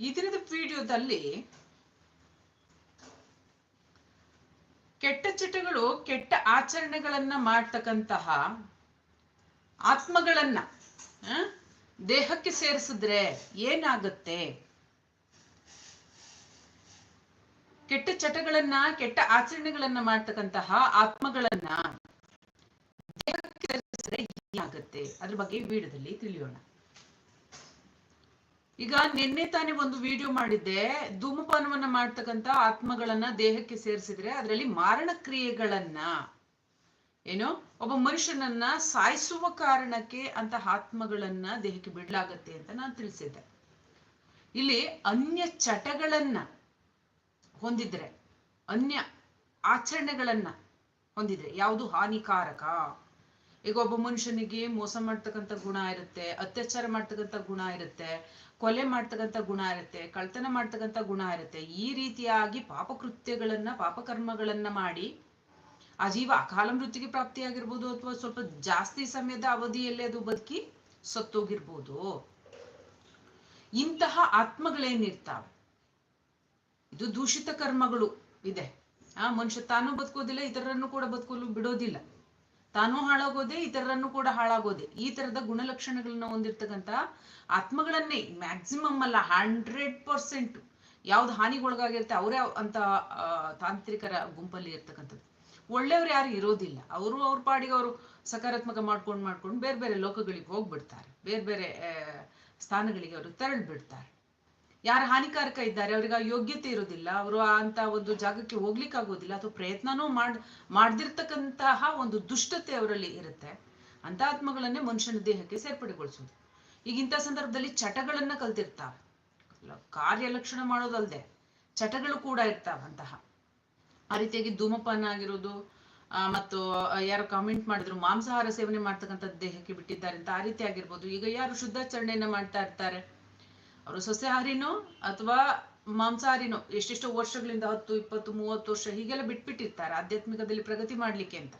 ಈ ದಿನದ ವಿಡಿಯೋದಲ್ಲಿ ಕೆಟ್ಟ ಚಟಗಳು, ಕೆಟ್ಟ ಆಚರಣೆಗಳನ್ನ ಮಾಡ್ತಕ್ಕಂತಹ ಆತ್ಮಗಳನ್ನ ದೇಹಕ್ಕೆ ಸೇರಿಸಿದ್ರೆ ಏನಾಗುತ್ತೆ? ಕೆಟ್ಟ ಚಟಗಳನ್ನ, ಕೆಟ್ಟ ಆಚರಣೆಗಳನ್ನ ಮಾಡ್ತಕ್ಕಂತಹ ಆತ್ಮಗಳನ್ನ ದೇಹಕ್ಕೆ ಸೇರಿಸಿದ್ರೆ ಏನಾಗುತ್ತೆ? ಅದ್ರ ಬಗ್ಗೆ ವಿಡಿಯೋದಲ್ಲಿ ತಿಳಿಯೋಣ. ಈಗ ನಿನ್ನೆ ತಾನೇ ಒಂದು ವಿಡಿಯೋ ಮಾಡಿದ್ದೆ. ಧೂಮಪಾನವನ್ನ ಮಾಡ್ತಕ್ಕಂತ ಆತ್ಮಗಳನ್ನ ದೇಹಕ್ಕೆ ಸೇರಿಸಿದ್ರೆ ಅದರಲ್ಲಿ ಮಾರಣ ಕ್ರಿಯೆಗಳನ್ನ ಏನು? ಒಬ್ಬ ಮನುಷ್ಯನನ್ನ ಸಾಯಿಸುವ ಕಾರಣಕ್ಕೆ ಅಂತ ಆತ್ಮಗಳನ್ನ ದೇಹಕ್ಕೆ ಬಿಡ್ಲಾಗತ್ತೆ ಅಂತ ನಾನು ತಿಳಿಸಿದ್ದೆ. ಇಲ್ಲಿ ಅನ್ಯ ಚಟಗಳನ್ನ ಹೊಂದಿದ್ರೆ, ಅನ್ಯ ಆಚರಣೆಗಳನ್ನ ಹೊಂದಿದ್ರೆ ಯಾವುದು ಹಾನಿಕಾರಕ? ಈಗ ಒಬ್ಬ ಮನುಷ್ಯನಿಗೆ ಮೋಸ ಮಾಡ್ತಕ್ಕಂಥ ಗುಣ ಇರುತ್ತೆ, ಅತ್ಯಾಚಾರ ಮಾಡ್ತಕ್ಕಂಥ ಗುಣ ಇರುತ್ತೆ ಕೊಲೆ ಮಾಡ್ತಕ್ಕಂತ ಗುಣ ಇರುತ್ತೆ, ಕಳ್ತನ ಮಾಡ್ತಕ್ಕಂತ ಗುಣ ಇರುತ್ತೆ. ಈ ರೀತಿಯಾಗಿ ಪಾಪಕೃತ್ಯಗಳನ್ನ, ಪಾಪಕರ್ಮಗಳನ್ನ ಮಾಡಿ ಆ ಜೀವ ಅಕಾಲ ಮೃತ್ಯುಗೆ ಪ್ರಾಪ್ತಿಯಾಗಿರ್ಬೋದು ಅಥವಾ ಸ್ವಲ್ಪ ಜಾಸ್ತಿ ಸಮಯದ ಅವಧಿಯಲ್ಲಿ ಅದು ಬದುಕಿ ಸತ್ತೋಗಿರ್ಬೋದು. ಇಂತಹ ಆತ್ಮಗಳೇನಿರ್ತಾವೆ? ಇದು ದೂಷಿತ ಕರ್ಮಗಳು ಇದೆ. ಆ, ಮನುಷ್ಯ ತಾನು ಬದುಕೋದಿಲ್ಲ, ಇತರರನ್ನು ಕೂಡ ಬದುಕಲು ಬಿಡೋದಿಲ್ಲ. ತಾನು ಹಾಳಾಗೋದೆ, ಇತರರನ್ನು ಕೂಡ ಹಾಳಾಗೋದೆ. ಈ ತರದ ಗುಣಲಕ್ಷಣಗಳನ್ನ ಹೊಂದಿರ್ತಕ್ಕಂತ ಆತ್ಮಗಳನ್ನೇ ಮ್ಯಾಕ್ಸಿಮಮ್ ಅಲ್ಲ ಹಂಡ್ರೆಡ್ ಪರ್ಸೆಂಟ್ ಯಾವ್ದು ಹಾನಿಗೊಳಗಾಗಿರುತ್ತೆ ಅವರೇ ಅಂತ ತಾಂತ್ರಿಕರ ಗುಂಪಲ್ಲಿ ಇರ್ತಕ್ಕಂಥದ್ದು. ಒಳ್ಳೆಯವ್ರು ಯಾರು ಇರೋದಿಲ್ಲ. ಅವರು ಅವ್ರ ಪಾಡಿಗೆ ಅವರು ಸಕಾರಾತ್ಮಕ ಮಾಡ್ಕೊಂಡು ಮಾಡ್ಕೊಂಡು ಬೇರೆ ಬೇರೆ ಲೋಕಗಳಿಗೆ ಹೋಗ್ಬಿಡ್ತಾರೆ. ಬೇರೆ ಬೇರೆ ಸ್ಥಾನಗಳಿಗೆ ಅವರು ತೆರಳು ಬಿಡ್ತಾರೆ ಯಾರು ಹಾನಿಕಾರಕ ಇದ್ದಾರೆ, ಅವ್ರಿಗೆ ಆ ಯೋಗ್ಯತೆ ಇರೋದಿಲ್ಲ, ಅವರು ಅಂತ ಒಂದು ಜಾಗಕ್ಕೆ ಹೋಗ್ಲಿಕ್ಕೆ ಆಗೋದಿಲ್ಲ ಅಥವಾ ಪ್ರಯತ್ನನೂ ಮಾಡ್, ಮಾಡ್ದಿರ್ತಕ್ಕಂತಹ ಒಂದು ದುಷ್ಟತೆ ಅವರಲ್ಲಿ ಇರುತ್ತೆ. ಅಂತ ಆತ್ಮಗಳನ್ನೇ ಮನುಷ್ಯನ ದೇಹಕ್ಕೆ ಸೇರ್ಪಡೆಗೊಳಿಸೋದು. ಈಗ ಇಂಥ ಸಂದರ್ಭದಲ್ಲಿ ಚಟಗಳನ್ನ ಕಲ್ತಿರ್ತಾವ. ಲ- ಕಾರ್ಯಲಕ್ಷಣ ಮಾಡೋದಲ್ದೆ ಚಟಗಳು ಕೂಡ ಇರ್ತಾವಂತಹ ಆ ರೀತಿಯಾಗಿ ಧೂಮಪಾನ ಆಗಿರೋದು ಮತ್ತು ಯಾರು ಕಾಮೆಂಟ್ ಮಾಡಿದ್ರು, ಮಾಂಸಾಹಾರ ಸೇವನೆ ಮಾಡ್ತಕ್ಕಂಥ ದೇಹಕ್ಕೆ ಬಿಟ್ಟಿದ್ದಾರೆ ಅಂತ ಆ ರೀತಿ ಆಗಿರ್ಬೋದು. ಈಗ ಯಾರು ಶುದ್ಧಾಚರಣೆಯನ್ನ ಮಾಡ್ತಾ ಇರ್ತಾರೆ? ಅವರು ಸಸ್ಯಾಹಾರಿನೋ ಅಥವಾ ಮಾಂಸಾಹಾರಿನೋ ಎಷ್ಟೆಷ್ಟೋ ವರ್ಷಗಳಿಂದ ಹತ್ತು, ಇಪ್ಪತ್ತು, ಮೂವತ್ತು ವರ್ಷ ಹೀಗೆಲ್ಲ ಬಿಟ್ಬಿಟ್ಟಿರ್ತಾರೆ ಆಧ್ಯಾತ್ಮಿಕದಲ್ಲಿ ಪ್ರಗತಿ ಮಾಡ್ಲಿಕ್ಕೆ ಅಂತ.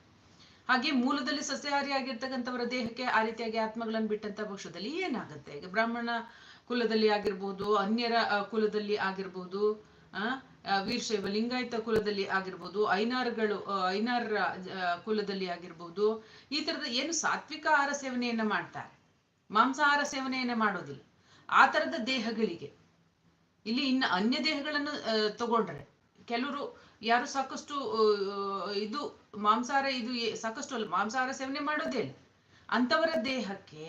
ಹಾಗೆ ಮೂಲದಲ್ಲಿ ಸಸ್ಯಾಹಾರಿ ಆಗಿರ್ತಕ್ಕಂಥವರ ದೇಹಕ್ಕೆ ಆ ರೀತಿಯಾಗಿ ಆತ್ಮಗಳನ್ನು ಬಿಟ್ಟಂತ ಪಕ್ಷದಲ್ಲಿ ಏನಾಗುತ್ತೆ? ಈಗ ಬ್ರಾಹ್ಮಣ ಕುಲದಲ್ಲಿ ಆಗಿರ್ಬೋದು, ಅನ್ಯರ ಕುಲದಲ್ಲಿ ಆಗಿರ್ಬೋದು ವೀರಶೈವ ಲಿಂಗಾಯತ ಕುಲದಲ್ಲಿ ಆಗಿರ್ಬೋದು, ಐನಾರ್ಗಳು ಐನಾರ್ ಕುಲದಲ್ಲಿ ಆಗಿರ್ಬೋದು, ಈ ತರದ ಏನು ಸಾತ್ವಿಕ ಆಹಾರ ಸೇವನೆಯನ್ನ ಮಾಡ್ತಾರೆ? ಮಾಂಸಾಹಾರ ಸೇವನೆಯನ್ನ ಮಾಡೋದಿಲ್ಲ. ಆ ತರದ ದೇಹಗಳಿಗೆ. ಇಲ್ಲಿ ಇನ್ನು ಅನ್ಯ ದೇಹಗಳನ್ನು ತಗೊಂಡ್ರೆ. ಕೆಲವರು ಯಾರು ಸಾಕಷ್ಟು ಇದು ಮಾಂಸಾಹಾರ, ಇದು ಸಾಕಷ್ಟು ಅಲ್ಲ, ಮಾಂಸಾಹಾರ ಸೇವನೆ ಮಾಡೋದೇ ಇಲ್ಲ. ಅಂತವರ ದೇಹಕ್ಕೆ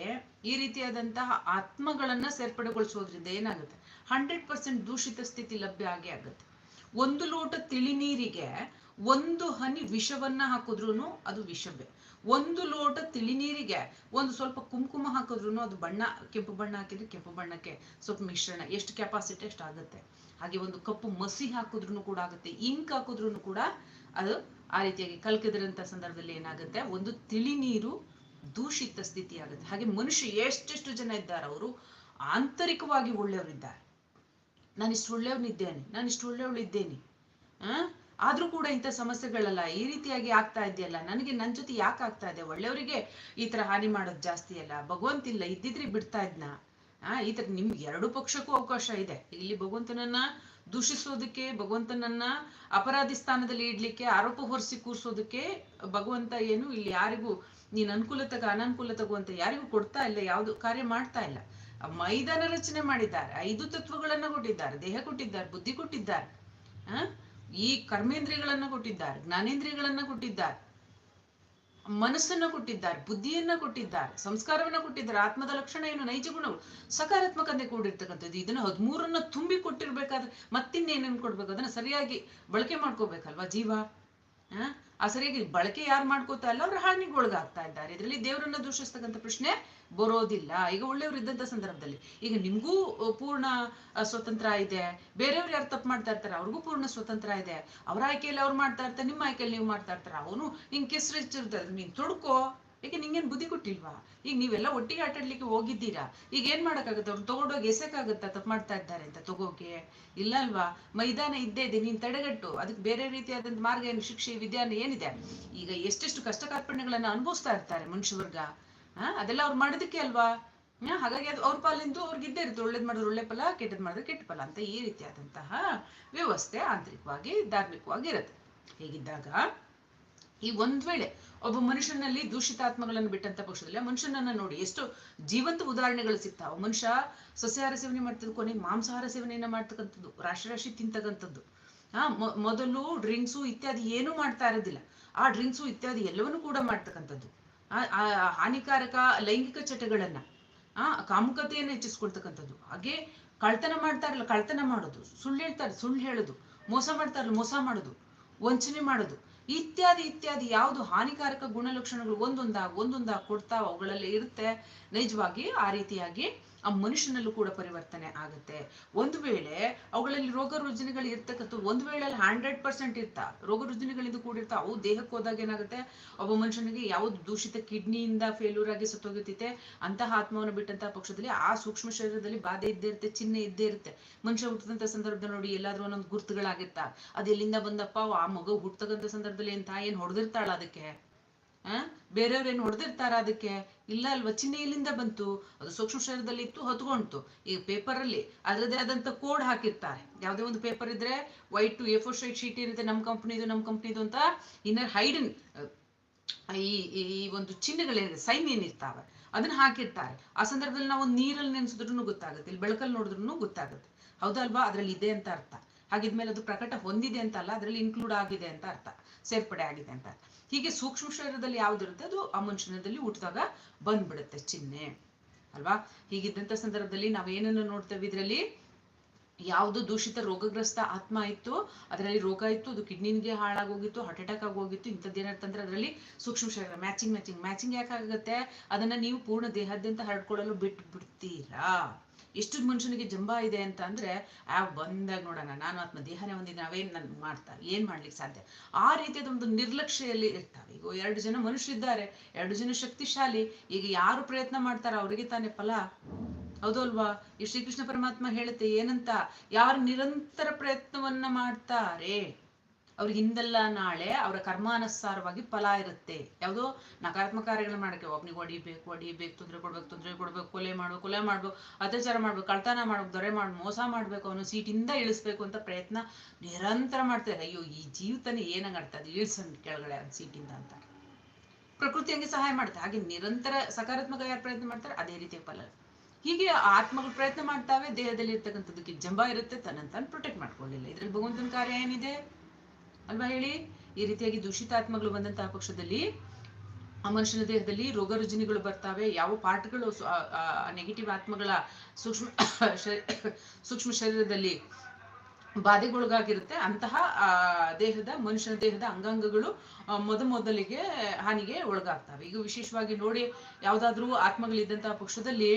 ಈ ರೀತಿಯಾದಂತಹ ಆತ್ಮಗಳನ್ನ ಸೇರ್ಪಡೆಗೊಳಿಸೋದ್ರಿಂದ ಏನಾಗುತ್ತೆ? ಹಂಡ್ರೆಡ್ ಪರ್ಸೆಂಟ್ ದೂಷಿತ ಸ್ಥಿತಿ ಲಭ್ಯ ಆಗೇ ಆಗುತ್ತೆ. ಒಂದು ಲೋಟ ತಿಳಿ ನೀರಿಗೆ ಒಂದು ಹನಿ ವಿಷವನ್ನ ಹಾಕಿದ್ರು ಅದು ವಿಷವೇ. ಒಂದು ಲೋಟ ತಿಳಿ ನೀರಿಗೆ ಒಂದು ಸ್ವಲ್ಪ ಕುಂಕುಮ ಹಾಕಿದ್ರು ಅದು ಬಣ್ಣ, ಕೆಂಪು ಬಣ್ಣ ಹಾಕಿದ್ರೆ ಕೆಂಪು ಬಣ್ಣಕ್ಕೆ ಸ್ವಲ್ಪ ಮಿಶ್ರಣ, ಎಷ್ಟು ಕೆಪಾಸಿಟಿ ಎಷ್ಟು ಆಗುತ್ತೆ. ಹಾಗೆ ಒಂದು ಕಪ್ಪು ಮಸಿ ಹಾಕಿದ್ರು ಕೂಡ ಆಗುತ್ತೆ, ಇಂಕ್ ಹಾಕಿದ್ರು ಕೂಡ ಅದು ಆ ರೀತಿಯಾಗಿ ಕಲ್ಕಿದ್ರಂತ ಸಂದರ್ಭದಲ್ಲಿ ಏನಾಗುತ್ತೆ, ಒಂದು ತಿಳಿ ನೀರು ದೂಷಿತ ಸ್ಥಿತಿ ಆಗುತ್ತೆ ಹಾಗೆ ಮನುಷ್ಯ ಎಷ್ಟೆಷ್ಟು ಜನ ಇದ್ದಾರೆ ಅವರು, ಆಂತರಿಕವಾಗಿ ಒಳ್ಳೆಯವರಿದ್ದಾರೆ. ನಾನು ಇಷ್ಟು ಒಳ್ಳೆಯವನಿದ್ದೇನೆ ನಾನು ಇಷ್ಟು ಒಳ್ಳೆಯವಳಿದ್ದೇನೆ, ಆ? ಆದ್ರೂ ಕೂಡ ಇಂಥ ಸಮಸ್ಯೆಗಳಲ್ಲ ಈ ರೀತಿಯಾಗಿ ಆಗ್ತಾ ಇದೆಯಲ್ಲ? ನನಗೆ ನನ್ನ ಜೊತೆ ಯಾಕೆ ಆಗ್ತಾ ಇದೆ? ಒಳ್ಳೆಯವರಿಗೆ ಈ ತರ ಹಾನಿ ಮಾಡೋದು ಜಾಸ್ತಿ ಅಲ್ಲ. ಭಗವಂತ ಇಲ್ಲ, ಇದ್ದಿದ್ರೆ ಬಿಡ್ತಾ ಇದ್ನ. ಆ, ಈ ತರ ನಿಮ್ಗೆ ಎರಡು ಪಕ್ಷಕ್ಕೂ ಅವಕಾಶ ಇದೆ. ಇಲ್ಲಿ ಭಗವಂತನನ್ನ ದೂಷಿಸೋದಕ್ಕೆ, ಭಗವಂತನನ್ನ ಅಪರಾಧಿ ಸ್ಥಾನದಲ್ಲಿ ಇಡ್ಲಿಕ್ಕೆ, ಆರೋಪ ಹೊರಿಸಿ ಕೂರಿಸೋದಕ್ಕೆ ಭಗವಂತ ಏನು ಇಲ್ಲಿ ಯಾರಿಗೂ ನೀನ್ ಅನುಕೂಲತೆಗ ಅನನುಕೂಲತೆಗೂ ತಗೋ ಅಂತ ಯಾರಿಗೂ ಕೊಡ್ತಾ ಇಲ್ಲ, ಯಾವ್ದು ಕಾರ್ಯ ಮಾಡ್ತಾ ಇಲ್ಲ. ಮೈದಾನ ರಚನೆ ಮಾಡಿದ್ದಾರೆ. ಐದು ತತ್ವಗಳನ್ನ ಕೊಟ್ಟಿದ್ದಾರೆ. ದೇಹ ಕೊಟ್ಟಿದ್ದಾರೆ, ಬುದ್ಧಿ ಕೊಟ್ಟಿದ್ದಾರೆ. ಆ? ಈ ಕರ್ಮೇಂದ್ರಿಯಗಳನ್ನ ಕೊಟ್ಟಿದ್ದಾರೆ, ಜ್ಞಾನೇಂದ್ರಿಯಗಳನ್ನ ಕೊಟ್ಟಿದ್ದಾರೆ, ಮನಸ್ಸನ್ನ ಕೊಟ್ಟಿದ್ದಾರೆ, ಬುದ್ಧಿಯನ್ನ ಕೊಟ್ಟಿದ್ದಾರೆ, ಸಂಸ್ಕಾರವನ್ನ ಕೊಟ್ಟಿದ್ದಾರೆ, ಆತ್ಮದ ಲಕ್ಷಣ ಏನು, ನೈಜ ಗುಣಗಳು ಸಕಾರಾತ್ಮಕತೆ ಕೂಡಿರ್ತಕ್ಕಂಥದ್ದು, ಇದನ್ನ ಹದಿಮೂರನ್ನ ತುಂಬಿ ಕೊಟ್ಟಿರ್ಬೇಕಾದ್ರೆ ಮತ್ತಿನ್ನೇನೇನು ಕೊಡ್ಬೇಕು? ಅದನ್ನ ಸರಿಯಾಗಿ ಬಳಕೆ ಮಾಡ್ಕೋಬೇಕಲ್ವಾ ಜೀವ? ಆ? ಸರಿಯಾಗಿ ಬಳಕೆ ಯಾರು ಮಾಡ್ಕೋತಾ ಇಲ್ಲ ಅವ್ರ ಹಾನಿಗೆ ಒಳಗಾಗ್ತಾ ಇದ್ದಾರೆ. ಇದರಲ್ಲಿ ದೇವರನ್ನ ದೂಷಿಸ್ತಕ್ಕಂಥ ಪ್ರಶ್ನೆ ಬರೋದಿಲ್ಲ. ಈಗ ಒಳ್ಳೆಯವ್ರು ಇದ್ದಂತ ಸಂದರ್ಭದಲ್ಲಿ. ಈಗ ನಿಮ್ಗೂ ಪೂರ್ಣ ಸ್ವತಂತ್ರ ಇದೆ. ಬೇರೆಯವ್ರು ಯಾರು ತಪ್ಪು ಮಾಡ್ತಾ ಇರ್ತಾರೆ, ಅವ್ರಿಗೂ ಪೂರ್ಣ ಸ್ವತಂತ್ರ ಇದೆ. ಅವ್ರ ಆಯ್ಕೆಯಲ್ಲಿ ಅವ್ರು ಮಾಡ್ತಾ ಇರ್ತಾರೆ, ನಿಮ್ಮ ಆಯ್ಕೆಯಲ್ಲಿ ನೀವು ಮಾಡ್ತಾ ಇರ್ತಾರೆ. ಅವನು ನಿಂಗೆ ಕೆಸರು ಹೆಚ್ಚಿರ್ತದೆ ನೀನ್ ತೊಡ್ಕೋ. ಏಕೆ ನಿಂಗೇನು ಬುದ್ಧಿ ಕೊಟ್ಟಿಲ್ವಾ? ಈಗ ನೀವೆಲ್ಲ ಒಟ್ಟಿಗೆ ಆಟಾಡ್ಲಿಕ್ಕೆ ಹೋಗಿದ್ದೀರಾ? ಈಗ ಏನ್ ಮಾಡೋಕ್ಕಾಗುತ್ತೆ? ಅವ್ರು ತಗೊಂಡೋಗಿ ಎಸಕ್ಕಾಗತ್ತಾ? ತಪ್ಪು ಮಾಡ್ತಾ ಇದ್ದಾರೆ ಅಂತ ತಗೋಕೆ ಇಲ್ಲ ಅಲ್ವಾ? ಮೈದಾನ ಇದ್ದೇ ಇದೆ ನೀನ್ ತಡೆಗಟ್ಟು. ಅದಕ್ಕೆ ಬೇರೆ ರೀತಿಯಾದಂತ ಮಾರ್ಗ ಏನು? ಶಿಕ್ಷೆ ವಿದ್ಯಾನ ಏನಿದೆ? ಈಗ ಎಷ್ಟೆಷ್ಟು ಕಷ್ಟ ಕಾರ್ಪಣ್ಯಗಳನ್ನ ಅನುಭವಿಸ್ತಾ ಇರ್ತಾರೆ ಮನುಷ್ಯ ವರ್ಗ ಆ ಅದೆಲ್ಲ ಅವ್ರು ಮಾಡೋದಕ್ಕೆ ಅಲ್ವಾ? ಹಾ, ಹಾಗಾಗಿ ಅದು ಅವ್ರ ಪಾಲಿಂದು ಅವ್ರಿಗೆ ಇದ್ದೇ ಇರುತ್ತೆ. ಒಳ್ಳೇದ್ ಮಾಡಿದ್ರೆ ಒಳ್ಳೆ ಫಲ ಕೆಟ್ಟದ್ ಮಾಡಿದ್ರೆ ಕೆಟ್ಟ ಫಲ ಅಂತ ಈ ರೀತಿಯಾದಂತಹ ವ್ಯವಸ್ಥೆ ಆಂತರಿಕವಾಗಿ ಧಾರ್ಮಿಕವಾಗಿ ಇರುತ್ತೆ. ಹೀಗಿದ್ದಾಗ ಈ ಒಂದ್ ವೇಳೆ ಒಬ್ಬ ಮನುಷ್ಯನಲ್ಲಿ ದೂಷಿತಾತ್ಮಗಳನ್ನು ಬಿಟ್ಟಂತ ಪಕ್ಷದಲ್ಲಿ ಮನುಷ್ಯನನ್ನ ನೋಡಿ ಎಷ್ಟು ಜೀವಂತ ಉದಾಹರಣೆಗಳು ಸಿಗ್ತಾವ ಮನುಷ್ಯ ಸಸ್ಯಾಹಾರ ಸೇವನೆ ಮಾಡ್ತದ್ದು ಕೊನೆ ಮಾಂಸಾಹಾರ ಸೇವನೆಯನ್ನ ಮಾಡ್ತಕ್ಕಂಥದ್ದು ರಾಶಿ ರಾಶಿ ತಿಂತಕ್ಕಂಥದ್ದು ಆ ಮೊದಲು ಡ್ರಿಂಕ್ಸು ಇತ್ಯಾದಿ ಏನೂ ಮಾಡ್ತಾ ಇರೋದಿಲ್ಲ. ಆ ಡ್ರಿಂಕ್ಸು ಇತ್ಯಾದಿ ಎಲ್ಲವನ್ನೂ ಕೂಡ ಮಾಡ್ತಕ್ಕಂಥದ್ದು. ಆ ಹಾನಿಕಾರಕ ಲೈಂಗಿಕ ಚಟಗಳನ್ನ, ಆ, ಕಾಮುಕತೆಯನ್ನು ಹೆಚ್ಚಿಸ್ಕೊಳ್ತಕ್ಕಂಥದ್ದು. ಹಾಗೆ ಕಳ್ತನ ಮಾಡ್ತಾ ಇರಲ್ಲ, ಕಳ್ತನ ಮಾಡೋದು. ಸುಳ್ಳು ಹೇಳ್ತಾರೆ ಸುಳ್ಳು ಹೇಳೋದು. ಮೋಸ ಮಾಡ್ತಾ ಇರಲ್ಲ, ಮೋಸ ಮಾಡೋದು. ವಂಚನೆ ಮಾಡೋದು. ಇತ್ಯಾದಿ ಇತ್ಯಾದಿ ಯಾವುದು ಹಾನಿಕಾರಕ ಗುಣಲಕ್ಷಣಗಳು ಒಂದೊಂದಾಗಿ ಒಂದೊಂದಾಗಿ ಕೊಡ್ತಾವ ಅವುಗಳಲ್ಲಿ ಇರುತ್ತೆ. ನೈಜವಾಗಿ ಆ ರೀತಿಯಾಗಿ ಆ ಮನುಷ್ಯನಲ್ಲೂ ಕೂಡ ಪರಿವರ್ತನೆ ಆಗುತ್ತೆ. ಒಂದು ವೇಳೆ ಅವುಗಳಲ್ಲಿ ರೋಗ ರುಜಿನಗಳು ಇರ್ತಕ್ಕಂಥ ಒಂದು ವೇಳೆ ಅಲ್ಲಿ ಹಂಡ್ರೆಡ್ ಪರ್ಸೆಂಟ್ ಇರ್ತಾ, ರೋಗ ರುಜಿನಗಳಿಂದ ಕೂಡಿರ್ತಾ, ಅವು ದೇಹಕ್ಕೆ ಹೋದಾಗ ಏನಾಗುತ್ತೆ? ಒಬ್ಬ ಮನುಷ್ಯನಿಗೆ ಯಾವ್ದು ದೂಷಿತ ಕಿಡ್ನಿಯಿಂದ ಫೇಲ್ಯೂರ್ ಆಗಿ ಸತ್ತೋಗುತ್ತೈತೆ ಅಂತಹ ಆತ್ಮವನ್ನು ಬಿಟ್ಟಂತಹ ಪಕ್ಷದಲ್ಲಿ ಆ ಸೂಕ್ಷ್ಮ ಶರೀರದಲ್ಲಿ ಬಾಧೆ ಇದ್ದೇ ಇರುತ್ತೆ ಚಿಹ್ನೆ ಇದ್ದೇ ಇರುತ್ತೆ. ಮನುಷ್ಯ ಹುಟ್ಟಿದಂತ ಸಂದರ್ಭದಲ್ಲಿ ನೋಡಿ ಎಲ್ಲಾದ್ರೂ ಒಂದೊಂದು ಗುರುತುಗಳಾಗಿರ್ತಾ ಅದು ಎಲ್ಲಿಂದ ಬಂದಪ್ಪ? ಆ ಮಗು ಹುಟ್ಟತಕ್ಕಂಥ ಸಂದರ್ಭದಲ್ಲಿ ಏನ್ ತಾಯಿ ಏನ್ ಹೊಡೆದಿರ್ತಾಳ ಅದಕ್ಕೆ? ಆ? ಬೇರೆಯವ್ರು ಏನ್ ಹೊಡೆದಿರ್ತಾರ ಅದಕ್ಕೆ? ಇಲ್ಲ ಅಲ್ವಾ? ಚಿಹ್ನೆ ಇಲ್ಲಿಂದ ಬಂತು. ಅದು ಸೂಕ್ಷ್ಮ ಶರೀರದಲ್ಲಿ ಇತ್ತು ಹೊತ್ಕೊಂತು ಈ ಪೇಪರ್ ಅಲ್ಲಿ ಅದರದೇ ಆದಂತ ಕೋಡ್ ಹಾಕಿರ್ತಾರೆ. ಯಾವುದೇ ಒಂದು ಪೇಪರ್ ಇದ್ರೆ white to A four sheet sheet ಇರುತ್ತೆ ನಮ್ ಕಂಪ್ನಿದು ನಮ್ ಕಂಪ್ನಿದು ಅಂತ ಇನ್ನರ್ ಹೈಡನ್ ಈ ಈ ಒಂದು ಚಿಹ್ನೆಗಳೇನಿದೆ ಸೈನ್ ಏನಿರ್ತಾವೆ, ಅದನ್ನ ಹಾಕಿರ್ತಾರೆ. ಆ ಸಂದರ್ಭದಲ್ಲಿ ನಾವು ನೀರಲ್ಲಿ ನೆನೆಸಿದ್ರು ಗೊತ್ತಾಗುತ್ತೆ, ಇಲ್ಲಿ ಬೆಳಕಲ್ಲಿ ನೋಡಿದ್ರು ಗೊತ್ತಾಗುತ್ತೆ. ಹೌದಲ್ವಾ ಅದ್ರಲ್ಲಿ ಇದೆ ಅಂತ ಅರ್ಥ. ಹಾಗಿದ್ಮೇಲೆ ಅದು ಪ್ರಕಟ ಹೊಂದಿದೆ ಅಂತ ಅಲ್ಲ, ಅದ್ರಲ್ಲಿ ಇನ್ಕ್ಲೂಡ್ ಆಗಿದೆ ಅಂತ ಅರ್ಥ, ಸೇರ್ಪಡೆ ಆಗಿದೆ ಅಂತ ಅರ್ಥ. ಹೀಗೆ ಸೂಕ್ಷ್ಮ ಶರೀರದಲ್ಲಿ ಯಾವ್ದಿರುತ್ತೆ ಅದು ಆ ಊಟದಾಗ ಬಂದ್ಬಿಡುತ್ತೆ ಚಿಹ್ನೆ. ಅಲ್ವಾ? ಹೀಗಿದ್ದಂತ ಸಂದರ್ಭದಲ್ಲಿ ನಾವೇನನ್ನು ನೋಡ್ತೇವೆ? ಇದರಲ್ಲಿ ಯಾವುದು ದೂಷಿತ ರೋಗಗ್ರಸ್ತ ಆತ್ಮ ಇತ್ತು, ಅದರಲ್ಲಿ ರೋಗ ಇತ್ತು, ಅದು ಕಿಡ್ನಿಗೆ ಹಾಳಾಗೋಗಿತ್ತು ಹಾರ್ಟ್ ಅಟ್ಯಾಕ್ ಆಗೋಗಿತ್ತು ಇಂಥದ್ದು ಏನಾಗ್ತಂದ್ರೆ ಅದರಲ್ಲಿ ಸೂಕ್ಷ್ಮ ಶರೀರ ಮ್ಯಾಚಿಂಗ್ ಮ್ಯಾಚಿಂಗ್ ಮ್ಯಾಚಿಂಗ್ ಯಾಕಾಗುತ್ತೆ? ಅದನ್ನ ನೀವು ಪೂರ್ಣ ದೇಹಾದ್ಯಂತ ಹರಡ್ಕೊಳ್ಳಲು ಬಿಟ್ಟು ಬಿಡ್ತೀರಾ ಎಷ್ಟು ಮನುಷ್ಯನಿಗೆ ಜಂಬ ಇದೆ ಅಂತ ಅಂದ್ರೆ, ಆ ಬಂದಾಗ ನೋಡೋಣ, ನಾನು ಆತ್ಮ ದೇಹನೇ ಹೊಂದಿದ್ದೆ ನಾವೇನ್ ನನ್ ಮಾಡ್ತಾರೆ ಏನ್ ಮಾಡ್ಲಿಕ್ಕೆ ಸಾಧ್ಯ? ಆ ರೀತಿಯಾದ ಒಂದು ನಿರ್ಲಕ್ಷ್ಯಲ್ಲಿ ಇರ್ತಾವೆ ಈಗ ಎರಡು ಜನ ಮನುಷ್ಯರಿದ್ದಾರೆ, ಎರಡು ಜನ ಶಕ್ತಿಶಾಲಿ, ಈಗ ಯಾರು ಪ್ರಯತ್ನ ಮಾಡ್ತಾರ ಅವರಿಗೆ ತಾನೇ ಫಲ. ಹೌದಲ್ವಾ ಈ ಶ್ರೀಕೃಷ್ಣ ಪರಮಾತ್ಮ ಹೇಳುತ್ತೆ, ಏನಂತ? ಯಾರು ನಿರಂತರ ಪ್ರಯತ್ನವನ್ನ ಮಾಡ್ತಾರೆ. ಅವ್ರಿಗೆ ಹಿಂದೆಲ್ಲ ನಾಳೆ ಅವರ ಕರ್ಮಾನುಸಾರವಾಗಿ ಫಲ ಇರುತ್ತೆ. ಯಾವುದೋ ನಕಾರಾತ್ಮಕ ಕಾರ್ಯಗಳು ಮಾಡಕ್ಕೆ ಒಬ್ನಿಗೆ ಹೊಡಿಬೇಕು ಹೊಡಿಬೇಕು, ತೊಂದರೆ ಕೊಡ್ಬೇಕು ತೊಂದರೆ ಕೊಡ್ಬೇಕು, ಕೊಲೆ ಮಾಡು, ಕೊಲೆ ಮಾಡ್ಬೇಕು ಅತ್ಯಾಚಾರ ಮಾಡ್ಬೇಕು, ಕಳ್ತನ ಮಾಡ್ಬೇಕು ದೊರೆ ಮಾಡ್, ಮೋಸ ಮಾಡ್ಬೇಕು ಅವನು ಸೀಟಿಂದ ಇಳಿಸ್ಬೇಕು ಅಂತ ಪ್ರಯತ್ನ ನಿರಂತರ ಮಾಡ್ತಾರೆ ಅಯ್ಯೋ, ಈ ಜೀವಿತನೇ ಏನಂಗೆ ಅದು ಇಳಿಸನ್ ಕೆಳಗಡೆ ಸೀಟಿಂದ ಅಂತ. ಪ್ರಕೃತಿ ಹಂಗೆ ಸಹಾಯ ಮಾಡ್ತಾರೆ ಹಾಗೆ ನಿರಂತರ ಸಕಾರಾತ್ಮಕ ಯಾರು ಪ್ರಯತ್ನ ಮಾಡ್ತಾರೆ? ಅದೇ ರೀತಿಯ ಫಲ. ಹೀಗೆ ಆತ್ಮಗಳು ಪ್ರಯತ್ನ ಮಾಡ್ತಾವೆ ದೇಹದಲ್ಲಿ ಇರ್ತಕ್ಕಂಥದ್ದಕ್ಕೆ ಜಂಬ ಇರುತ್ತೆ ತನ್ನ ತಾನು ಪ್ರೊಟೆಕ್ಟ್ ಮಾಡ್ಕೊಳ್ಳಿಲ್ಲ. ಇದ್ರಲ್ಲಿ ಭಗವಂತನ ಕಾರ್ಯ ಏನಿದೆ? ಅಲ್ವಾ ಹೇಳಿ? ಈ ರೀತಿಯಾಗಿ ದೂಷಿತಾತ್ಮಗಳು ಬಂದಂತಹ ಪಕ್ಷದಲ್ಲಿ ಆ ಮನುಷ್ಯನ ದೇಹದಲ್ಲಿ ರೋಗ ರುಜಿನಿಗಳು ಬರ್ತಾವೆ. ಯಾವ ಪಾರ್ಟ್ಗಳು ನೆಗೆಟಿವ್ ಆತ್ಮಗಳ ಸೂಕ್ಷ್ಮ ಸೂಕ್ಷ್ಮ ಶರೀರದಲ್ಲಿ ಬಾಧೆಗೊಳಗಾಗಿರುತ್ತೆ. ಅಂತಹ ದೇಹದ, ಮನುಷ್ಯನ ದೇಹದ ಅಂಗಾಂಗಗಳು ಮೊದಮೊದಲಿಗೆ ಹಾನಿಗೆ ಒಳಗಾಗ್ತವೆ. ಈಗ ವಿಶೇಷವಾಗಿ ನೋಡಿ, ಯಾವ್ದಾದ್ರೂ ಆತ್ಮಗಳಿದ್ದಂತಹ ಪಕ್ಷದಲ್ಲಿ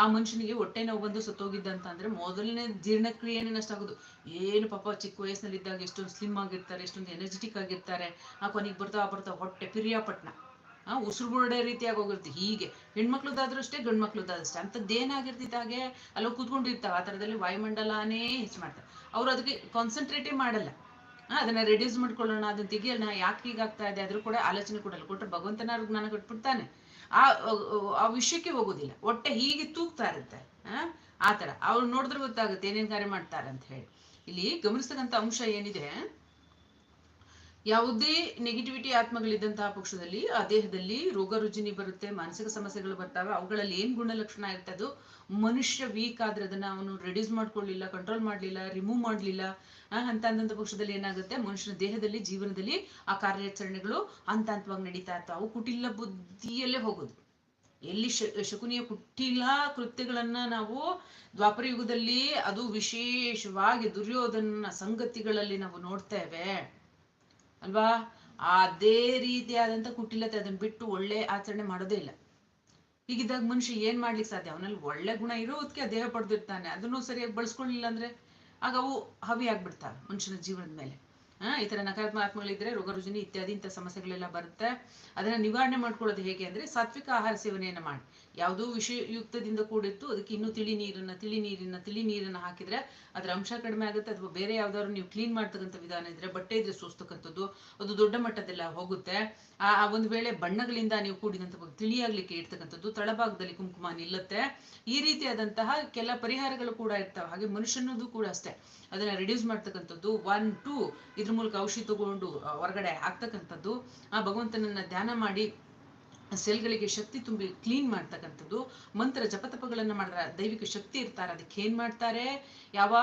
ಆ ಮನುಷ್ಯನಿಗೆ ಹೊಟ್ಟೆ ನೋವು ಬಂದು ಸತ್ತೋಗಿದ್ದಂತ ಅಂದ್ರೆ ಮೊದಲನೇ ಜೀರ್ಣಕ್ರಿಯೆನೇ ನಷ್ಟ ಆಗೋದು. ಏನು ಪಾಪ ಚಿಕ್ಕ ವಯಸ್ಸಿನಲ್ಲಿ ಇದ್ದಾಗ ಎಷ್ಟೊಂದು ಸ್ಲಿಮ್ ಆಗಿರ್ತಾರೆ, ಎಷ್ಟೊಂದು ಎನರ್ಜೆಟಿಕ್ ಆಗಿರ್ತಾರೆ. ಆ ಕೊನೆಗೆ ಬರ್ತಾ ಬರ್ತಾ ಹೊಟ್ಟೆ ಪಿರಿಯಾಪಟ್ನ ಆ ಉಸಿರು ಬಿಡೋ ರೀತಿಯಾಗಿ ಹೋಗಿರ್ತಿ ಹೀಗೆ ಹೆಣ್ಮಕ್ಳದಾದ್ರೂ ಅಷ್ಟೇ ಗಂಡು ಮಕ್ಳದಾದ್ರೂ ಅಷ್ಟೇ ಅಂಥದ್ದೇನಾಗಿರ್ತೈತೆ ಹಾಗೆ ಅಲ್ಲೋ ಕೂತ್ಕೊಂಡಿರ್ತಾವೆ. ಆ ಥರದಲ್ಲಿ ವಾಯುಮಂಡಲನೇ ಹೆಚ್ಚು ಮಾಡ್ತಾರೆ. ಅವ್ರು ಅದಕ್ಕೆ ಕಾನ್ಸಂಟ್ರೇಟೇ ಮಾಡಲ್ಲ. ಅದನ್ನ ರೆಡ್ಯೂಸ್ ಮಾಡ್ಕೊಳ್ಳೋಣ, ಅದನ್ನ ತೆಗಿಯೋಣ, ಯಾಕೆ ಹೀಗಾಗ್ತಾ ಇದೆ ಆದ್ರೂ ಕೂಡ ಆಲೋಚನೆ ಕೊಡಲ್ಲ. ಕೊಟ್ಟರೆ ಭಗವಂತನ ಜ್ಞಾನ ಕೊಟ್ಬಿಡ್ತಾನೆ. ಆ, ಆ- ವಿಷಯಕ್ಕೆ ಹೋಗೋದಿಲ್ಲ. ಒಟ್ಟೆ ಹೀಗೆ ತೂಗ್ತಾ ಇರುತ್ತೆ. ಆ ತರ ಅವ್ರು ನೋಡಿದ್ರೆ ಗೊತ್ತಾಗುತ್ತೆ ಏನೇನ್ ಕಾರ್ಯ ಮಾಡ್ತಾರೆ ಅಂತ ಹೇಳಿ. ಇಲ್ಲಿ ಗಮನಿಸ್ತಕ್ಕಂಥ ಅಂಶ ಏನಿದೆ? ಯಾವುದೇ ನೆಗೆಟಿವಿಟಿ ಆತ್ಮಗಳಿದ್ದಂತಹ ಪಕ್ಷದಲ್ಲಿ, ಆ ದೇಹದಲ್ಲಿ ರೋಗ ರುಜಿನಿ ಬರುತ್ತೆ, ಮಾನಸಿಕ ಸಮಸ್ಯೆಗಳು ಬರ್ತಾವೆ, ಅವುಗಳಲ್ಲಿ ಏನ್ ಗುಣಲಕ್ಷಣ ಇರುತ್ತೆ ಅದು? ಮನುಷ್ಯ ವೀಕ್ ಆದ್ರೆ ಅದನ್ನ ಅವನು ರೆಡ್ಯೂಸ್ ಮಾಡ್ಕೊಳ್ಳಿಲ್ಲ ಕಂಟ್ರೋಲ್ ಮಾಡ್ಲಿಲ್ಲ ರಿಮೂವ್ ಮಾಡ್ಲಿಲ್ಲ ಅಂತ ಅಂದಂತ ಪಕ್ಷದಲ್ಲಿ ಏನಾಗುತ್ತೆ? ಮನುಷ್ಯನ ದೇಹದಲ್ಲಿ, ಜೀವನದಲ್ಲಿ ಆ ಕಾರ್ಯಾಚರಣೆಗಳು ಹಂತ ಹಂತವಾಗಿ ನಡೀತಾ ಇರ್ತಾವೆ. ಅವು ಕುಟಿಲ ಬುದ್ಧಿಯಲ್ಲೇ ಹೋಗೋದು. ಎಲ್ಲಿ ಶಕುನಿಯ ಕುಟಿಲ ಕೃತ್ಯಗಳನ್ನ ನಾವು ದ್ವಾಪರ ಯುಗದಲ್ಲಿ ಅದು ವಿಶೇಷವಾಗಿ ದುರ್ಯೋಧನ ಸಂಗತಿಗಳಲ್ಲಿ ನಾವು ನೋಡ್ತೇವೆ ಅಲ್ವಾ? ಅದೇ ರೀತಿಯಾದಂತ ಕುಟಿಲತೆ ಅದನ್ನ ಬಿಟ್ಟು ಒಳ್ಳೆ ಆಚರಣೆ ಮಾಡೋದೇ ಇಲ್ಲ. ಹೀಗಿದ್ದಾಗ ಮನುಷ್ಯ ಏನ್ ಮಾಡ್ಲಿಕ್ಕೆ ಸಾಧ್ಯ? ಅವನಲ್ಲಿ ಒಳ್ಳೆ ಗುಣ ಇರೋದಕ್ಕೆ ದೇಹ ಪಡೆದಿರ್ತಾನೆ. ಅದನ್ನು ಸರಿಯಾಗಿ ಬಳಸ್ಕೊಳ್ಳಿಲ್ಲ ಅಂದ್ರೆ ಆಗ ಅವು ಹವಿ ಆಗ್ಬಿಡ್ತಾವೆ ಮನುಷ್ಯನ ಜೀವನದ ಮೇಲೆ. ಆ, ಈ ತರ ನಕಾರಾತ್ಮಕಗಳಿದ್ರೆ ರೋಗ ರುಜಿನಿ ಇತ್ಯಾದಿ ಇಂಥ ಸಮಸ್ಯೆಗಳೆಲ್ಲ ಬರುತ್ತೆ. ಅದನ್ನ ನಿವಾರಣೆ ಮಾಡ್ಕೊಳ್ಳೋದು ಹೇಗೆ ಅಂದ್ರೆ ಸಾತ್ವಿಕ ಆಹಾರ ಸೇವನೆಯನ್ನ ಮಾಡಿ. ಯಾವುದೋ ವಿಷಯುಕ್ತದಿಂದ ಕೂಡಿತ್ತು ಅದಕ್ಕೆ ಇನ್ನೂ ತಿಳಿ ನೀರನ್ನ ತಿಳಿ ನೀರಿನ ತಿಳಿ ನೀರನ್ನ ಹಾಕಿದ್ರೆ ಅದರ ಅಂಶ ಕಡಿಮೆ ಆಗುತ್ತೆ. ಅಥವಾ ಬೇರೆ ಯಾವ್ದಾದ್ರು ನೀವು ಕ್ಲೀನ್ ಮಾಡ್ತಕ್ಕಂಥ ವಿಧಾನ ಇದ್ರೆ ಬಟ್ಟೆ ಇದ್ರೆ ಸೋಸ್ತಕ್ಕಂಥದ್ದು ಅದು ದೊಡ್ಡ ಮಟ್ಟದೆಲ್ಲ ಹೋಗುತ್ತೆ. ಆ ಒಂದು ವೇಳೆ ಬಣ್ಣಗಳಿಂದ ನೀವು ಕೂಡಿದಂಥ ತಿಳಿಯಾಗ್ಲಿಕ್ಕೆ ಇರ್ತಕ್ಕಂಥದ್ದು ತಳಭಾಗದಲ್ಲಿ ಕುಂಕುಮ ನಿಲ್ಲುತ್ತೆ. ಈ ರೀತಿಯಾದಂತಹ ಕೆಲ ಪರಿಹಾರಗಳು ಕೂಡ ಇರ್ತವೆ. ಹಾಗೆ ಮನುಷ್ಯನದು ಕೂಡ ಅಷ್ಟೇ. ಅದನ್ನ ರಿಡ್ಯೂಸ್ ಮಾಡ್ತಕ್ಕಂಥದ್ದು ಒನ್ ಟೂ ಇದ್ರ ಮೂಲಕ ಔಷಧಿ ತಗೊಂಡು ಹೊರಗಡೆ ಹಾಕ್ತಕ್ಕಂಥದ್ದು, ಆ, ಭಗವಂತನನ್ನ ಧ್ಯಾನ ಮಾಡಿ, ಸೆಲ್ಗಳಿಗೆ ಶಕ್ತಿ ತುಂಬಿ ಕ್ಲೀನ್ ಮಾಡ್ತಕ್ಕಂಥದ್ದು, ಮಂತ್ರ ಜಪತಪಗಳನ್ನ ಮಾಡಿದ್ರೆ ದೈವಿಕ ಶಕ್ತಿ ಇರ್ತಾರೆ. ಅದಕ್ಕೆ ಏನ್ ಮಾಡ್ತಾರೆ? ಯಾವ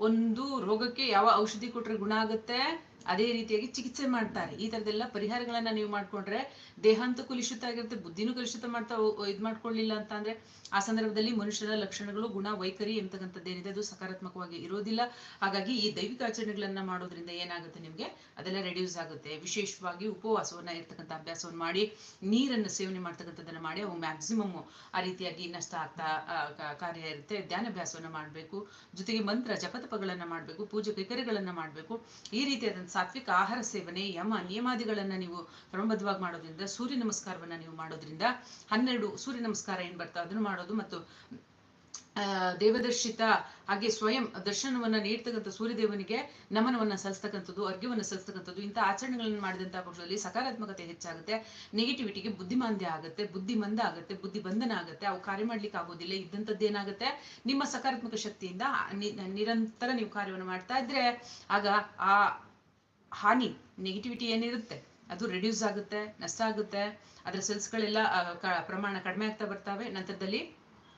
ಒಂದು ರೋಗಕ್ಕೆ ಯಾವ ಔಷಧಿ ಕೊಟ್ರೆ ಗುಣ ಆಗುತ್ತೆ? ಅದೇ ರೀತಿಯಾಗಿ ಚಿಕಿತ್ಸೆ ಮಾಡ್ತಾರೆ. ಈ ತರದೆಲ್ಲ ಪರಿಹಾರಗಳನ್ನ ನೀವು ಮಾಡ್ಕೊಂಡ್ರೆ ದೇಹ ಕುಲುಷಿತ ಆಗಿರುತ್ತೆ, ಬುದ್ಧಿನೂ ಕಲುಷಿತ ಮಾಡ್ತಾ ಇದ್ ಮಾಡ್ಕೊಳ್ಳಿಲ್ಲ ಅಂತ ಅಂದ್ರೆ ಆ ಸಂದರ್ಭದಲ್ಲಿ ಮನುಷ್ಯರ ಲಕ್ಷಣಗಳು, ಗುಣ, ವೈಖರಿ ಎಂತಕ್ಕಂಥದ್ದೇನಿದೆ ಅದು ಸಕಾರಾತ್ಮಕವಾಗಿ ಇರೋದಿಲ್ಲ. ಹಾಗಾಗಿ ಈ ದೈವಿಕ ಆಚರಣೆಗಳನ್ನ ಮಾಡೋದ್ರಿಂದ ಏನಾಗುತ್ತೆ ನಿಮ್ಗೆ? ಅದೆಲ್ಲ ರೆಡ್ಯೂಸ್ ಆಗುತ್ತೆ. ವಿಶೇಷವಾಗಿ ಉಪವಾಸವನ್ನ ಇರ್ತಕ್ಕಂಥ ಅಭ್ಯಾಸವನ್ನು ಮಾಡಿ, ನೀರನ್ನು ಸೇವನೆ ಮಾಡ್ತಕ್ಕಂಥದ್ದನ್ನ ಮಾಡಿ, ಅವು ಮ್ಯಾಕ್ಸಿಮಮ್ ಆ ರೀತಿಯಾಗಿ ನಷ್ಟ ಆಗ್ತಾ ಕಾರ್ಯ ಇರುತ್ತೆ. ಧ್ಯಾನಾಭ್ಯಾಸವನ್ನ ಮಾಡಬೇಕು. ಜೊತೆಗೆ ಮಂತ್ರ, ಜಪತಪಗಳನ್ನ ಮಾಡಬೇಕು. ಪೂಜೆ, ಕೈಕರ್ಯಗಳನ್ನ ಮಾಡಬೇಕು. ಈ ರೀತಿಯಾದಂಥ ಸಾತ್ವಿಕ ಆಹಾರ ಸೇವನೆ, ಯಮ ನಿಯಮಾದಿಗಳನ್ನ ನೀವು ಕ್ರಮಬದ್ಧವಾಗಿ ಮಾಡೋದ್ರಿಂದ, ಸೂರ್ಯ ನಮಸ್ಕಾರವನ್ನ ನೀವು ಮಾಡೋದ್ರಿಂದ, ಹನ್ನೆರಡು ಸೂರ್ಯ ನಮಸ್ಕಾರ ಏನ್ ಬರ್ತಾ ಅದನ್ನು ಮಾಡೋದು ಮತ್ತು ದೇವದರ್ಶಿತ ಹಾಗೆ ಸ್ವಯಂ ದರ್ಶನವನ್ನ ನೀಡ್ತಕ್ಕಂಥ ಸೂರ್ಯದೇವನಿಗೆ ನಮನವನ್ನ ಸಲ್ಲಿಸ್ತಕ್ಕಂಥದ್ದು, ಅರ್ಘ್ಯವನ್ನ ಸಲ್ಲಿಸ್ತಕ್ಕಂಥದ್ದು, ಇಂಥ ಆಚರಣೆಗಳನ್ನು ಮಾಡಿದಂತಹ ಪಕ್ಷದಲ್ಲಿ ಸಕಾರಾತ್ಮಕತೆ ಹೆಚ್ಚಾಗುತ್ತೆ ನೆಗೆಟಿವಿಟಿಗೆ ಬುದ್ಧಿಮಾಂದ್ಯ ಆಗುತ್ತೆ ಬುದ್ಧಿ ಮಂದ ಆಗುತ್ತೆ ಬುದ್ಧಿ ಬಂಧನ ಆಗುತ್ತೆ, ಅವು ಕಾರ್ಯ ಮಾಡ್ಲಿಕ್ಕೆ ಆಗೋದಿಲ್ಲ ಇದ್ದಂಥದ್ದೇನಾಗುತ್ತೆ ನಿಮ್ಮ ಸಕಾರಾತ್ಮಕ ಶಕ್ತಿಯಿಂದ ನಿರಂತರ ನೀವು ಕಾರ್ಯವನ್ನು ಮಾಡ್ತಾ ಇದ್ರೆ, ಆಗ ಆ ಹಾನಿ ನೆಗೆಟಿವಿಟಿ ಏನಿರುತ್ತೆ? ಅದು ರೆಡ್ಯೂಸ್ ಆಗುತ್ತೆ, ನಷ್ಟ ಆಗುತ್ತೆ. ಅದರ ಸೆಲ್ಸ್ಗಳೆಲ್ಲ ಪ್ರಮಾಣ ಕಡಿಮೆ ಆಗ್ತಾ ಬರ್ತವೆ. ನಂತರದಲ್ಲಿ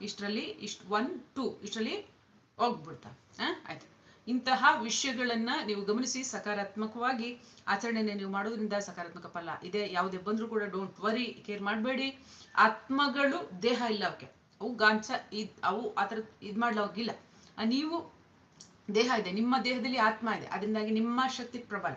ಇಷ್ಟರಲ್ಲಿ ಇಷ್ಟು ಒನ್ ಟೂ ಇಷ್ಟರಲ್ಲಿ ಹೋಗ್ಬಿಡ್ತಾವೆ? ಆಯ್ತು. ಇಂತಹ ವಿಷಯಗಳನ್ನ ನೀವು ಗಮನಿಸಿ, ಸಕಾರಾತ್ಮಕವಾಗಿ ಆಚರಣೆಯನ್ನು ನೀವು ಮಾಡೋದ್ರಿಂದ ಸಕಾರಾತ್ಮಕ ಫಲ ಇದೆ. ಯಾವುದೇ ಬಂದ್ರೂ ಕೂಡ ಡೋಂಟ್ ವರಿ ಕೇರ್ ಮಾಡಬೇಡಿ. ಆತ್ಮಗಳು, ದೇಹ ಇಲ್ಲ ಅವಕ್ಕೆ ಅವು ಗಾಂಚ, ಇದ್, ಅವು ಆ ಥರ ಇದು ಮಾಡ್ಲೋಗಿಲ್ಲ ನೀವು ದೇಹ ಇದೆ, ನಿಮ್ಮ ದೇಹದಲ್ಲಿ ಆತ್ಮ ಇದೆ. ಅದರಿಂದಾಗಿ ನಿಮ್ಮ ಶಕ್ತಿ ಪ್ರಬಲ.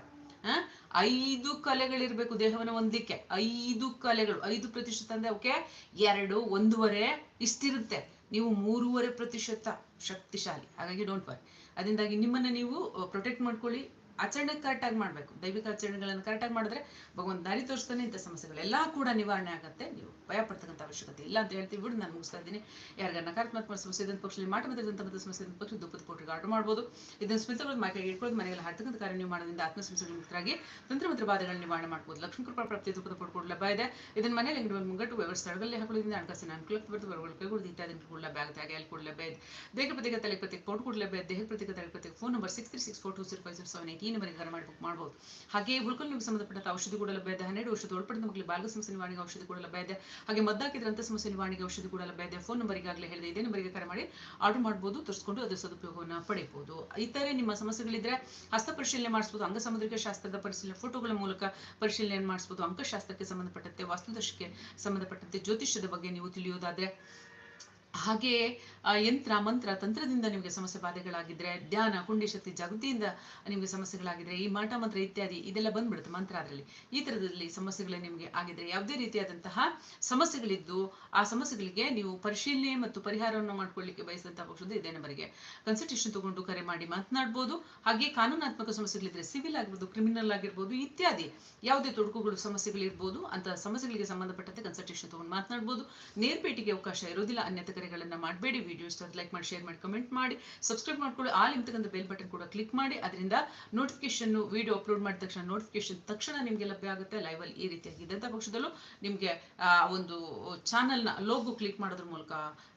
ಆ? ಐದು ಕಲೆಗಳಿರ್ಬೇಕು ದೇಹವನ್ನು ಹೊಂದಲಿಕ್ಕೆ. ಐದು ಕಲೆಗಳು, ಐದು ಪ್ರತಿಶತ ಅಂದ್ರೆ ಅವಕ್ಕೆ ಎರಡು, ಒಂದೂವರೆ ಇಷ್ಟಿರುತ್ತೆ. ನೀವು ಮೂರುವರೆ ಪ್ರತಿಶತ ಶಕ್ತಿಶಾಲಿ. ಹಾಗಾಗಿ ಡೋಂಟ್ ವರಿ ಅದರಿಂದಾಗಿ ನಿಮ್ಮನ್ನ ನೀವು ಪ್ರೊಟೆಕ್ಟ್ ಮಾಡ್ಕೊಳ್ಳಿ. ಆಚರಣೆ ಕರೆಕ್ಟಾಗಿ ಮಾಡಬೇಕು. ದೈವಿಕ ಆಚರಣೆಗಳನ್ನು ಕರೆಕ್ಟಾಗಿ ಮಾಡಿದ್ರೆ ಭಗವಂತ ದಾರಿ ತೋರಿಸ್ತಾನೆ ಇಂಥ ಸಮಸ್ಯೆಗಳೆಲ್ಲ ಕೂಡ ನಿವಾರಣೆ ಆಗುತ್ತೆ. ನೀವು ಭಯ ಪಡ್ತಕ್ಕಂಥ ಅವಶ್ಯಕತೆ ಇಲ್ಲ ಅಂತ ಹೇಳ್ತೀವಿ ಬಿಡು, ನಾನು ಮುಗಿಸ್ತಾ ಇದ್ದೀನಿ. ಯಾರಿಗ ನಕಾರಾತ್ಮಕ ಸಮಸ್ಯೆ ಇದ್ದಂಥ ಪಕ್ಷದಲ್ಲಿ ಮಾಟ ಮಾತಾಡಿದಂಥ ಮತ್ತು ಸಮಸ್ಯೆ ಪಕ್ಷ ದುಪ್ಪದ ಕೊಟ್ಟರೆ ಆರ್ಡರ್ ಮಾಡ್ಬೋದು. ಇದನ್ನು ಸ್ಮಿತಗಳು ಮೈಕೈಗೆ ಇಟ್ಕೊಳ್ಳೋದು ಮನೆಯಲ್ಲಿ ಹಾಡ್ತಕ್ಕಂಥ ಕಾರ್ಯ ನೀವು ಮಾಡೋದ್ರಿಂದ ಆತ್ಮ ಸಮಸ್ಯೆಗಳು ತಂತ್ರ ಮಂತ್ರ ಬಾಧೆಗಳನ್ನ ನಿವಾರಣೆ ಮಾಡ್ಬೋದು. ಲಕ್ಷ್ಮೀ ಕೃಪಾ ಪ್ರಾಪ್ತಿ ದುಪ್ಪದ ಕೋಟಿ ಲಭ್ಯ ಇದೆ. ಇದನ್ನ ಮನೆಯಲ್ಲಿ ಮುಂಗಟ್ಟು ವ್ಯವಸ್ಥೆ ಸ್ಥಳದಲ್ಲಿ ಹಾಕೊಳ್ಳೋದ್ರಿಂದ ಹಣಕಾಸಿನ ಅನುಕೂಲಕ್ಕೆ ಬರ್ತು ಬರಗಳು ಕೈಗೊಳ್ಳಿ ಇತ್ಯಾದಿ ಕೂಡ ಲಭ್ಯ ಆಗುತ್ತೆ ಹಾಗೆ ಅಲ್ಲಿ ಕೂಡ ಲಭ್ಯ ಇದೆ. ದೇಹ ಪ್ರತಿಕ ತಲೆ ಪ್ರತಿಕ ಕೋಡ್ ಲಭ್ಯ ದೇಹ ಪ್ರತಿಕ phone number six three six four two zero five zero seven eight ಈ ಪರಿಹಾರ ಮಾಡಿ ಬುಕ್ ಮಾಡ್ಬೋದು. ಹಾಗೆ ಹುಳ್ಕಲ್ ನಿಮಗೆ ಸಂಬಂಧಪಟ್ಟಂತ ಔಷಧಿ ಕೂಡ ಲಭ್ಯ ಇದೆ ಹನ್ನೆರಡು ಔಷಧಿ ಒಳಪಡಿದ ಮಕ್ಕಳಿಗೆ ಬಾಲ್ಯ ಸಮಸ್ಯೆ ನಿವಾರಣೆಗೆ ಔಷಧಿ ಕೂಡ ಲಭ್ಯ ಇದೆ ಹಾಗೆ ಮದ್ದಾಕಿದ್ರಂತ ಸಮಸ್ಯೆ ನಿವಾರಣೆಗೆ ಔಷಧಿ ಕೂಡ ಲಭ್ಯ ಇದೆ ಫೋನ್ ನಂಬರ್ ಈಗಾಗಲೇ ಹೇಳಿದೆ, ಇದೇ ನಂಬರಿಗೆ ಕರೆ ಮಾಡಿ ಆರ್ಡರ್ ಮಾಡ್ಬೋದು, ತರಿಸ್ಕೊಂಡು ಅದರ ಸದುಪಯೋಗವನ್ನು ಪಡೆಯಬಹುದು ಇತರೆ ನಿಮ್ಮ ಸಮಸ್ಯೆಗಳಿದ್ರೆ ಹಸ್ತ ಪರಿಶೀಲನೆ ಮಾಡಿಸ್ಬೋದು, ಅಂಗ ಸಮುದ್ರಿಕ ಶಾಸ್ತ್ರದ ಪರಿಶೀಲನೆ, ಫೋಟೋಗಳ ಮೂಲಕ ಪರಿಶೀಲನೆ ಮಾಡಿಸ್ಬೋದು, ಅಂಕಶಾಸ್ತ್ರಕ್ಕೆ ಸಂಬಂಧಪಟ್ಟಂತೆ ವಾಸ್ತುದರ್ಶಕ್ಕೆ ಸಂಬಂಧಪಟ್ಟಂತೆ, ಜ್ಯೋತಿಷ್ಯದ ಬಗ್ಗೆ ನೀವು ತಿಳಿಯೋದಾದ್ರೆ ಹಾಗೆಯೇ ಯಂತ್ರ, ಮಂತ್ರ, ತಂತ್ರದಿಂದ ನಿಮಗೆ ಸಮಸ್ಯೆ ಬಾಧೆಗಳಾಗಿದ್ರೆ, ಧ್ಯಾನ, ಕುಂಡಿ ಶಕ್ತಿ, ಜಾಗೃತಿಯಿಂದ ನಿಮಗೆ ಸಮಸ್ಯೆಗಳಾಗಿದ್ರೆ, ಈ ಮಾಟ, ಮಂತ್ರ ಇತ್ಯಾದಿ ಇದೆಲ್ಲ ಬಂದ್ಬಿಡುತ್ತೆ ಮಂತ್ರ ಅದರಲ್ಲಿ. ಈ ತರದಲ್ಲಿ ಸಮಸ್ಯೆಗಳು ನಿಮಗೆ ಆಗಿದ್ರೆ ಯಾವುದೇ ರೀತಿಯಾದಂತಹ ಸಮಸ್ಯೆಗಳಿದ್ದು, ಆ ಸಮಸ್ಯೆಗಳಿಗೆ ನೀವು ಪರಿಶೀಲನೆ ಮತ್ತು ಪರಿಹಾರವನ್ನು ಮಾಡ್ಕೊಳ್ಳಿಕ್ಕೆ ಬಯಸಿದಂತಹ ಪಕ್ಷದ ಇದೇ ನಂಬರಿಗೆ. ಕನ್ಸಲ್ಟೇಷನ್ ತಗೊಂಡು ಕರೆ ಮಾಡಿ ಮಾತನಾಡಬಹುದು ಹಾಗೆ ಕಾನೂನಾತ್ಮಕ ಸಮಸ್ಯೆಗಳಿದ್ರೆ ಸಿವಿಲ್ ಆಗಿರ್ಬೋದು ಕ್ರಿಮಿನಲ್ ಆಗಿರ್ಬೋದು, ಇತ್ಯಾದಿ ಯಾವುದೇ ತೊಡಕುಗಳು, ಸಮಸ್ಯೆಗಳಿರ್ಬೋದು ಅಂತ ಸಮಸ್ಯೆಗಳಿಗೆ ಸಂಬಂಧಪಟ್ಟಂತೆ ಕನ್ಸಲ್ಟೇಷನ್ ತಗೊಂಡು ಮಾತನಾಡ್ಬೋದು. ನೇರ್ಪೇಟಿಗೆ ಅವಕಾಶ ಇರೋದಿಲ್ಲ ಅನ್ಯಥ ಕರೆಗಳನ್ನ ಮಾಡಬೇಡಿ ವಿಡಿಯೋಸ್ ಲೈಕ್ ಮಾಡಿ ಶೇರ್ ಮಾಡಿ ಕಮೆಂಟ್ ಮಾಡಿ ಸಬ್ಸ್ಕ್ರೈಬ್ ಮಾಡ್ಕೊಳ್ಳಿ ಆಲ್ ಇಂತಕ್ಕಂಥ ಬೆಲ್ ಬಟನ್ ಕೂಡ ಕ್ಲಿಕ್ ಮಾಡಿ, ಅದರಿಂದ ನೋಟಿಫಿಕೇಶನ್ ವಿಡಿಯೋ ಅಪ್ಲೋಡ್ ಮಾಡಿದ ತಕ್ಷಣ ನೋಟಿಫಿಕೇಶನ್ ತಕ್ಷಣ ನಿಮಗೆ ಲಭ್ಯ ಆಗುತ್ತೆ ಲೈವ್ ಅಲ್ಲಿ ಈ ರೀತಿಯಾಗಿ ಇದ್ದಂಥ ಪಕ್ಷದಲ್ಲೂ ನಿಮಗೆ ಒಂದು ಚಾನಲ್ನ ಲೋಗೋ ಕ್ಲಿಕ್ ಮಾಡೋದ್ರ ಮೂಲಕ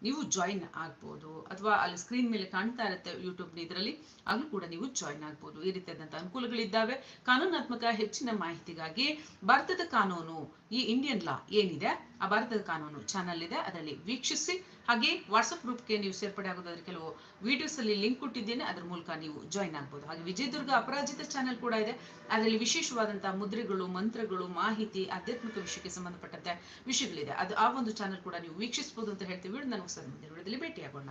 ನೀವು ಜಾಯಿನ್ ಆಗ್ಬೋದು. ಅಥವಾ ಅಲ್ಲಿ ಸ್ಕ್ರೀನ್ ಮೇಲೆ ಕಾಣ್ತಾ ಇರುತ್ತೆ ಯೂಟ್ಯೂಬ್ ಇದರಲ್ಲಿ ಆಗಲೂ ಕೂಡ ನೀವು ಜಾಯಿನ್ ಆಗ್ಬೋದು. ಈ ರೀತಿಯಾದಂಥ ಅನುಕೂಲಗಳಿದ್ದಾವೆ. ಕಾನೂನಾತ್ಮಕ ಹೆಚ್ಚಿನ ಮಾಹಿತಿಗಾಗಿ ಭಾರತದ ಕಾನೂನು ಈ ಇಂಡಿಯನ್ ಲಾ ಏನಿದೆ? ಭಾರತದ ಕಾನೂನು ಚಾನಲ್ ಇದೆ. ಅದರಲ್ಲಿ ವೀಕ್ಷಿಸಿ. ಹಾಗೆ ವಾಟ್ಸಪ್ ಗ್ರೂಪ್ಗೆ ನೀವು ಸೇರ್ಪಡೆ ಆಗೋದಾದ್ರೆ ಕೆಲವು ವಿಡಿಯೋಸ್ ಅಲ್ಲಿ ಲಿಂಕ್ ಕೊಟ್ಟಿದ್ದೇನೆ. ಅದ್ರ ಮೂಲಕ ನೀವು ಜಾಯಿನ್ ಆಗ್ಬೋದು. ಹಾಗೆ ವಿಜಯದುರ್ಗ ಅಪರಾಜಿತ ಚಾನಲ್ ಕೂಡ ಇದೆ. ಅದರಲ್ಲಿ ವಿಶೇಷವಾದಂತಹ ಮುದ್ರೆಗಳು, ಮಂತ್ರಗಳು, ಮಾಹಿತಿ, ಆಧ್ಯಾತ್ಮಿಕ ವಿಷಯಕ್ಕೆ ಸಂಬಂಧಪಟ್ಟಂತೆ ವಿಷಯಗಳಿದೆ. ಅದು ಆ ಒಂದು ಚಾನಲ್ ಕೂಡ ನೀವು ವೀಕ್ಷಿಸಬಹುದು ಅಂತ ಹೇಳ್ತೀವಿ. ನಾನು ಮುಂದಿನ ವಿಡಿಯೋದಲ್ಲಿ ಭೇಟಿಯಾಗೋಣ.